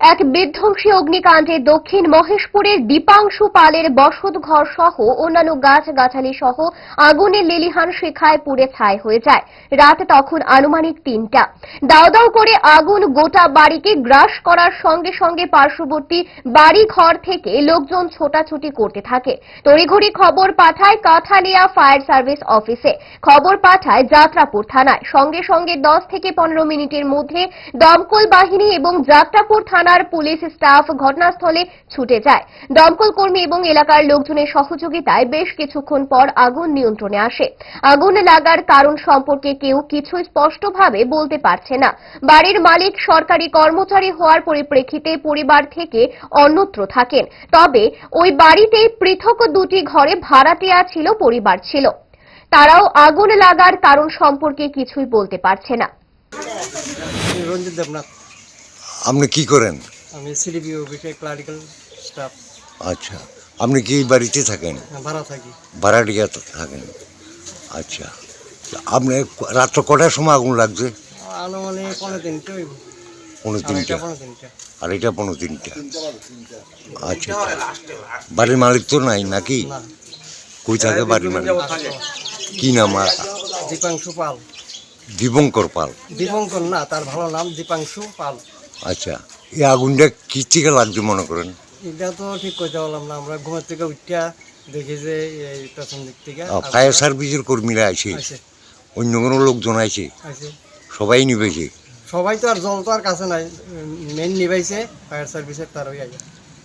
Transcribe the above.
এক বিধ্বংসী অগ্নিকাণ্ডে দক্ষিণ মহেশপুরের দীপাংশু পালের বসত ঘর সহ অন্যান্য গাছগাছালি সহ আগুনে লেলিহান শিখায় পুড়ে ছাই হয়ে যায়। রাত তখন আনুমানিক তিনটা। দাও দাও করে আগুন গোটা বাড়িকে গ্রাস করার সঙ্গে সঙ্গে পার্শ্ববর্তী বাড়ি ঘর থেকে লোকজন ছোটাছুটি করতে থাকে। তড়িঘড়ি খবর পাঠায় কাঠালিয়া ফায়ার সার্ভিস অফিসে। খবর পাঠায় যাত্রাপুর থানায়। সঙ্গে সঙ্গে দশ থেকে পনেরো মিনিটের মধ্যে দমকল বাহিনী এবং যাত্রাপুর থানার পুলিশ স্টাফ ঘটনাস্থলে ছুটে যায়। দমকল কর্মী এবং এলাকার লোকজনের সহযোগিতায় বেশ কিছুক্ষণ পর আগুন নিয়ন্ত্রণে আসে। আগুন লাগার কারণ সম্পর্কে কেউ কিছু স্পষ্টভাবে বলতে পারছে না। বাড়ির মালিক সরকারি কর্মচারী হওয়ার পরিপ্রেক্ষিতে পরিবার থেকে অন্যত্র থাকেন। তবে ওই বাড়িতে পৃথক দুটি ঘরে ভাড়াটিয়া ছিল, পরিবার ছিল। তারাও আগুন লাগার কারণ সম্পর্কে কিছুই বলতে পারছে না। রঞ্জিত দেবনাথ। আপনি কি করেন? আমি সিডিপি অফিসে ক্লারিক্যাল স্টাফ আচ্ছা আপনি কি বাড়িতে থাকেন? ভাড়া থাকি। ভাড়াটিয়া থাকেন। আচ্ছা আপনি রাত্র কটার সময় আগুন লাগছে? আনুমানিক পনেরো তিনটে পনেরো তিনটা। আর এটা পনেরো তিনটা। আচ্ছা বাড়ির মালিক তো নাই নাকি? কই থাকে বাড়ির মালিক? কি নাম আর? দীপাংশু পাল। দীপঙ্কর পাল। দীপঙ্কর না তার ভালো নাম দীপাংশু পাল। আচ্ছা। এই আগুনটা কি থেকে লাগছে মনে করেন? এটা তো ঠিক কথা বললাম না আমরা ঘুমের থেকে উঠিয়া দেখি যে এই পেছন দিক থেকে ফায়ার সার্ভিসের কর্মীরা আছে আছে অন্য কোনো লোকজন আছে আছে সবাই নিবেছে? সবাই তো আর জল তো আর কাছে নাই মেন নিবাইছে ফায়ার সার্ভিসের তারই ওই আগে